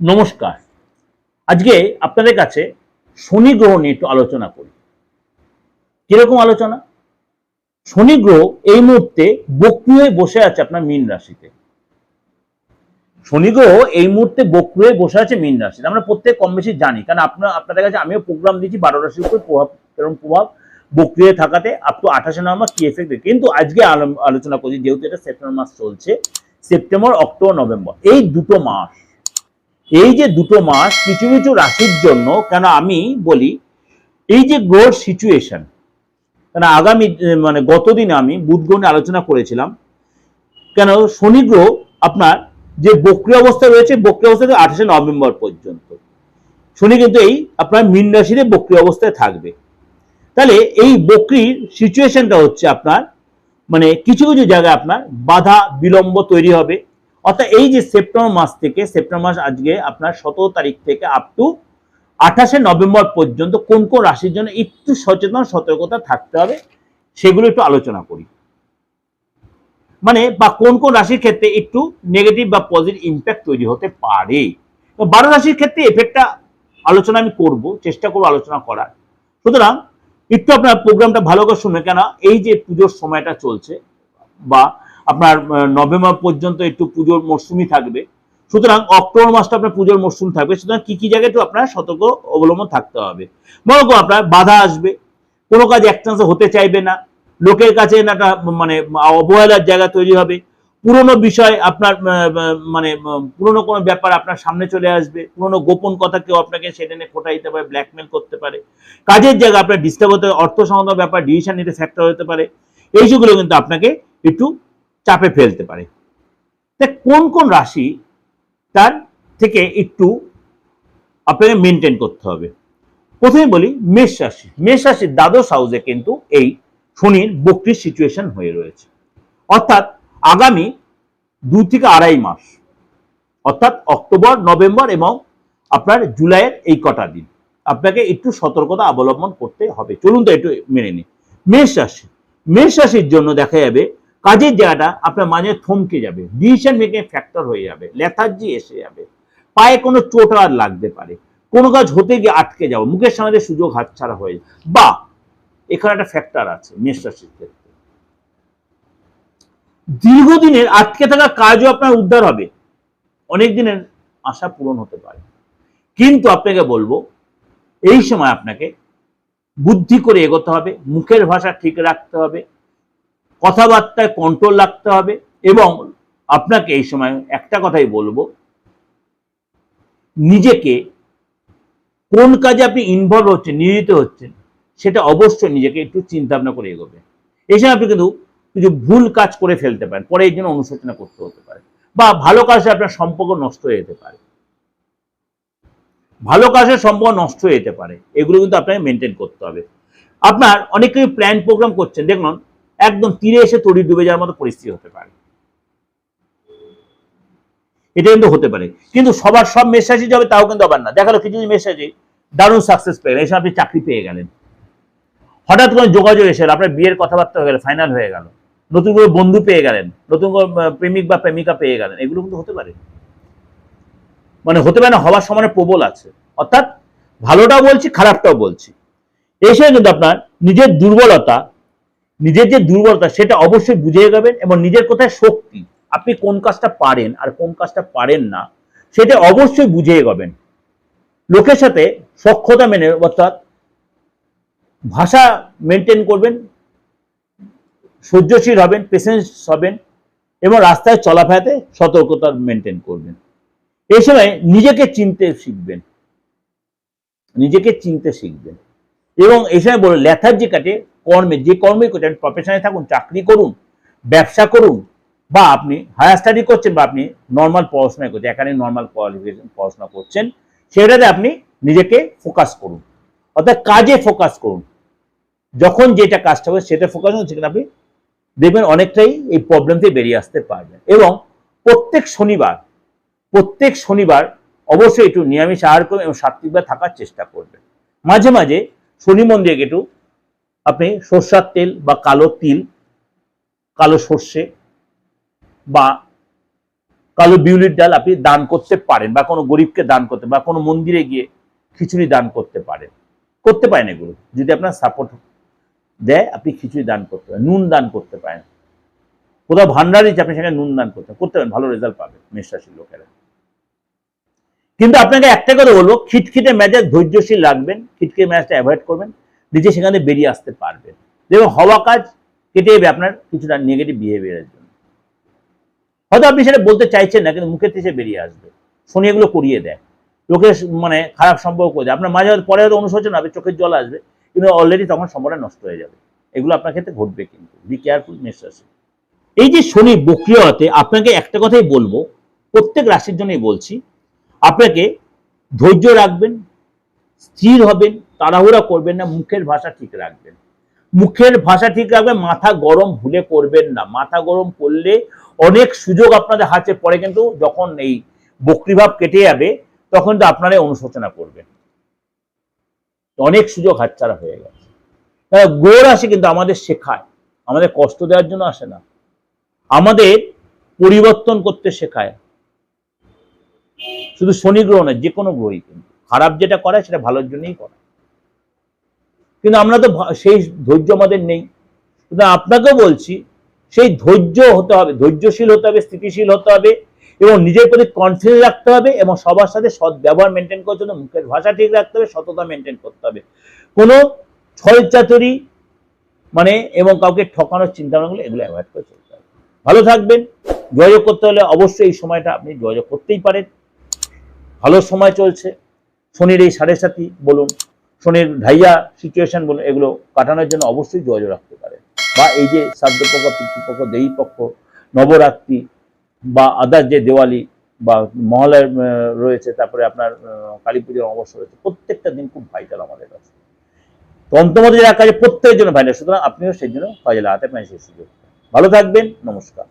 নমস্কার। আজকে আপনাদের কাছে শনি গ্রহ নিয়ে একটু আলোচনা করি। কীরকম আলোচনা? শনি গ্রহ এই মুহূর্তে বক্রি হয়ে বসে আছে আপনার মীন রাশিতে। শনি গ্রহ এই মুহূর্তে বক্রি হয়ে বসে আছে মীন রাশিতে। আমরা প্রত্যেক কম বেশি জানি, কারণ আপনার, আপনাদের কাছে আমিও প্রোগ্রাম দিচ্ছি বারো রাশির উপর প্রভাব এরকম প্রভাব, বক্রি হয়ে থাকাতে আপ টু আঠাশে নভেম্বর কি এফেক্ট কিন্তু আজকে আলোচনা করছি, যেহেতু এটা সেপ্টেম্বর মাস চলছে, সেপ্টেম্বর, অক্টোবর, নভেম্বর, এই দুটো মাস এই যে দুটো মাস কিছু কিছু রাশির জন্য, কেন আমি বলি, এই যে গ্রোথ সিচুয়েশন কেন আগামী মানে গতদিন আমি বুধ গ্রহ নিয়ে আলোচনা করেছিলাম, কেন শনি গ্রহ আপনার যে বক্রি অবস্থা রয়েছে, বক্রি অবস্থা আঠাশে নভেম্বর পর্যন্ত। শনি কিন্তু এই আপনার মীন রাশিতে বক্রি অবস্থায় থাকবে। তাহলে এই বক্রির সিচুয়েশনটা হচ্ছে আপনার মানে কিছু কিছু জায়গায় আপনার বাধা, বিলম্ব তৈরি হবে। অর্থাৎ এই যে সেপ্টেম্বর মাস থেকে, সেপ্টেম্বর মাস আজকে আপনার সতেরো তারিখ থেকে আপ টু আঠাশে নভেম্বর পর্যন্ত কোন কোন রাশির জন্য একটু সচেতন, সতর্কতা থাকতে হবে, সেগুলো একটু আলোচনা করি। মানে বা কোন কোন রাশির ক্ষেত্রে একটু নেগেটিভ বা পজিটিভ ইম্প্যাক্ট তৈরি হতে পারে। বারো রাশির ক্ষেত্রে এফেক্টটা আলোচনা আমি করব, চেষ্টা করব আলোচনা করার। সুতরাং, একটু আপনার প্রোগ্রামটা ভালো করে শুনে কেন, এই যে পুজোর সময়টা চলছে, বা আপনার নভেম্বর পর্যন্ত একটু পুজোর মরশুমই থাকবে। সুতরাং অক্টোবর মাসটা আপনার পুজোর মরশুম থাকবে। সুতরাং কি কি জায়গায় একটু আপনার সতর্ক অবলম্বন থাকতে হবে। মনে করুন আপনার বাধা আসবে। কোনো কাজ এক চান্সে হতে চাইবে না। লোকের কাছে একটা মানে অবহেলার জায়গা তৈরি হবে। পুরনো বিষয় আপনার মানে পুরনো কোনো ব্যাপার আপনার সামনে চলে আসবে। পুরনো গোপন কথা কেউ আপনাকে সেটা নিয়ে ফোটা দিতে পারে ব্ল্যাকমেল করতে পারে। কাজের জায়গা আপনার ডিস্টার্ব হতে অর্থ সংক্রান্ত ব্যাপার ডিসিশন নিতে ফ্যাক্টর হতে পারে। এই যেগুলো কিন্তু আপনাকে একটু চাপে ফেলতে পারে। কোন কোন রাশি তার থেকে একটু আপনাকে মেনটেন করতে হবে। প্রথমে বলি মেষ রাশি। মেষ রাশির দ্বাদশ হাউসে কিন্তু এই শনির বক্রির সিচুয়েশন হয়ে রয়েছে। অর্থাৎ আগামী দু থেকে আড়াই মাস, অর্থাৎ অক্টোবর, নভেম্বর এবং আপনার জুলাইয়ের এই কটা দিন আপনাকে একটু সতর্কতা অবলম্বন করতে হবে। চলুন তো একটু মেনে নিই। মেষ রাশি। মেষ রাশির জন্য দেখা যাবে কাজের জায়গাটা আপনার মাঝে থমকে যাবে ডিসিশন মেকিং ফ্যাক্টর হয়ে যাবে লেথার্জি এসে যাবে। পায়ে কোনো চোট আর লাগতে পারে, কোনো কাজ হতে গিয়ে আটকে যাও মুখের সামনে সুযোগ হাতছাড়া হয়ে বা এখানে একটা ফ্যাক্টর আছে মেষ ক্ষেত্রে। দীর্ঘদিনের আটকে থাকা কাজও আপনার উদ্ধার হবে। অনেক দিনের আশা পূরণ হতে পারে। কিন্তু আপনাকে বলব, এই সময় আপনাকে বুদ্ধি করে এগোতে হবে, মুখের ভাষা ঠিক রাখতে হবে কথাবার্তায় কন্ট্রোল রাখতে হবে এবং আপনাকে এই সময় একটা কথাই বলব। নিজেকে কোন কাজে আপনি ইনভলভ হচ্ছেন, নিয়োজিত হচ্ছেন, সেটা অবশ্যই নিজেকে একটু চিন্তা ভাবনা করে এগোবে। এই সময় আপনি কিন্তু কিছু ভুল কাজ করে ফেলতে পারেন, পরে এই জন্য অনুশোচনা করতে হতে পারে বা ভালো কাজে আপনার সম্পর্ক নষ্ট হয়ে যেতে পারে। ভালো কাজের সম্পর্ক নষ্ট হয়ে যেতে পারে, এগুলো কিন্তু আপনাকে মেনটেন করতে হবে। আপনার অনেক কিছু প্ল্যান প্রোগ্রাম করছেন, দেখুন একদম তীরে এসে তড়ি ডুবে যাওয়ার মতো পরিস্থিতি হতে পারে। এটা কিন্তু হতে পারে। কিন্তু সবার সব মেসাজি যাবে তাও কিন্তু আবার না। দেখাল কিছু মেসাজি দারুণ সাকসেস পেয়ে গেলেন আপনি চাকরি পেয়ে গেলেন। হঠাৎ করে যোগাযোগ এসে আপনার বিয়ের কথাবার্তা হয়ে গেল ফাইনাল হয়ে গেল। নতুন করে বন্ধু পেয়ে গেলেন, নতুন করে প্রেমিক বা প্রেমিকা পেয়ে গেলেন। এগুলো কিন্তু হতে পারে। মানে হতে পারে না হওয়ার সমানে প্রবল আছে। অর্থাৎ ভালোটাও বলছি, খারাপটাও বলছি। এসে কিন্তু আপনার নিজের দুর্বলতা নিজের যে দুর্বলতা, সেটা অবশ্যই বুঝে যাবেন এবং নিজের কোথায় শক্তি, আপনি কোন কাজটা পারেন আর কোন কাজটা পারেন না, সেটা অবশ্যই বুঝে এগোবেন লোকের সাথে সক্ষতা মেনে, অর্থাৎ ভাষা মেনটেন করবেন, সহ্যশীল হবেন পেশেন্স হবেন এবং রাস্তায় চলাফেরাতে সতর্কতা মেনটেন করবেন। এই সময় নিজেকে চিনতে শিখবেন। নিজেকে চিনতে শিখবেন। এবং এই সময় বলো লেথার্জি কাটে কর্মে, যে কর্মে করছেন প্রফেশনে থাকুন, চাকরি করুন, ব্যবসা করুন, বা আপনি হায়ার স্টাডি করছেন বা আপনি নর্মাল পড়াশোনা করছেন, এখানে নর্মাল কোয়ালিফিকেশন পড়াশোনা করছেন, সেটাতে আপনি নিজেকে ফোকাস করুন। অর্থাৎ কাজে ফোকাস করুন। যখন যেটা কাজটা হবে, সেটা ফোকাস করুন, সেখানে আপনি দেখবেন অনেকটাই এই প্রবলেম থেকে বেরিয়ে আসতে পারবেন। এবং প্রত্যেক শনিবার প্রত্যেক শনিবার অবশ্যই একটু নিরামিষ আহার করবেন এবং সাত্বিকভাবে থাকার চেষ্টা করবেন। মাঝে মাঝে শনি মন্দিরে একটু আপনি সর্ষার তেল বা কালো তিল, কালো সর্ষে বা কালো বিউলির ডাল আপনি দান করতে পারেন বা কোনো গরিবকে দান করতে বা কোনো মন্দিরে গিয়ে খিচুড়ি দান করতে পারেন। করতে পারেন এগুলো। যদি আপনার সাপোর্ট দেয়, আপনি খিচুড়ি দান করতে পারেন, নুন দান করতে পারেন। কোথাও ভান্ডার আপনি সেখানে নুন দান করতে করতে পারেন, ভালো রেজাল্ট পাবেন মেষরাশির লোকেরা। কিন্তু আপনাকে একটা কথা বলব, খিটখিটে মেজাজ ধৈর্যশীল রাখবেন, খিটখিটে ম্যাচটা অ্যাভয়েড করবেন। নিজে সেখানে বেরিয়ে আসতে পারবেন দেখবেন হওয়া কাজ কেটে যাবে আপনার কিছুটা নেগেটিভ বিহেভিয়ারের জন্য। হয়তো আপনি সেটা বলতে চাইছেন না, কিন্তু মুখের থেকে বেরিয়ে আসবে। শনি এগুলো করিয়ে দেয়। লোকের মানে খারাপ সম্পর্ক করে আপনার মাঝে হয়তো পরে হয়তো অনুশোচন হবে, চোখের জল আসবে, কিন্তু অলরেডি তখন সম্পর্কটা নষ্ট হয়ে যাবে। এগুলো আপনার ক্ষেত্রে ঘটবে কিন্তু। বি কেয়ারফুল মেষরাশি এই যে শনি বক্রিয় হতে আপনাকে একটা কথাই বলব, প্রত্যেক রাশির জন্যই বলছি, আপনাকে ধৈর্য রাখবেন, স্থির হবেন তাড়াহুড়া করবেন না, মুখের ভাষা ঠিক রাখবেন। মুখের ভাষা ঠিক রাখবেন, মাথা গরম ভুলে করবেন না। মাথা গরম করলে অনেক সুযোগ আপনাদের হাতে পড়ে, কিন্তু যখন এই বক্রিভাব কেটে যাবে, তখন তো আপনারাই অনুশোচনা করবেন। অনেক সুযোগ হাতছাড়া হয়ে গেছে। গোড় আসে কিন্তু আমাদের শেখায়। আমাদের কষ্ট দেওয়ার জন্য আসে না। আমাদের পরিবর্তন করতে শেখায়। শুধু শনি গ্রহ নয়, যে কোনো গ্রহই কিন্তু। খারাপ যেটা করে, সেটা ভালোর জন্যই করে। কিন্তু আমরা তো সেই ধৈর্য আমাদের নেই। কিন্তু আপনাকেও বলছি, সেই ধৈর্য হতে হবে, ধৈর্যশীল হতে হবে, স্থিতিশীল হতে হবে এবং নিজের প্রতি কনফিডেন্স রাখতে হবে এবং সবার সাথে সৎ ব্যবহার মেনটেন করার জন্য মুখের ভাষা ঠিক রাখতে হবে, সততা মেনটেন করতে হবে। কোনো ছল চাতুরি মানে এবং কাউকে ঠকানোর চিন্তা ভাবনাগুলো এগুলো অ্যাভয়েড করে চলতে হবে। ভালো থাকবেন, যোগাযোগ করতে হলে অবশ্যই এই সময়টা আপনি যোগাযোগ করতেই পারেন। ভালো সময় চলছে, শনির এই সাড়ে সাথী বলুন। শনির ঢাইয়া সিচুয়েশন বলুন এগুলো কাটানোর জন্য অবশ্যই যোগাযোগ রাখতে পারেন বা এই যে শ্রাদ্ধপক্ষ পিতৃপক্ষ দেয়ী পক্ষ, নবরাত্রি বা আদার যে দেওয়ালি বা মহালয় রয়েছে, তারপরে আপনার কালী পুজোর অবশ্য রয়েছে, প্রত্যেকটা দিন খুব ভাইটাল আমাদের কাছে। তন্ত্রমতে যারা কাজে প্রত্যেকের জন্য ভাইটাল সুতরাং আপনিও সেই জন্য কাজে লাগাতে পারেন, সেই সুযোগ ভালো থাকবেন, নমস্কার।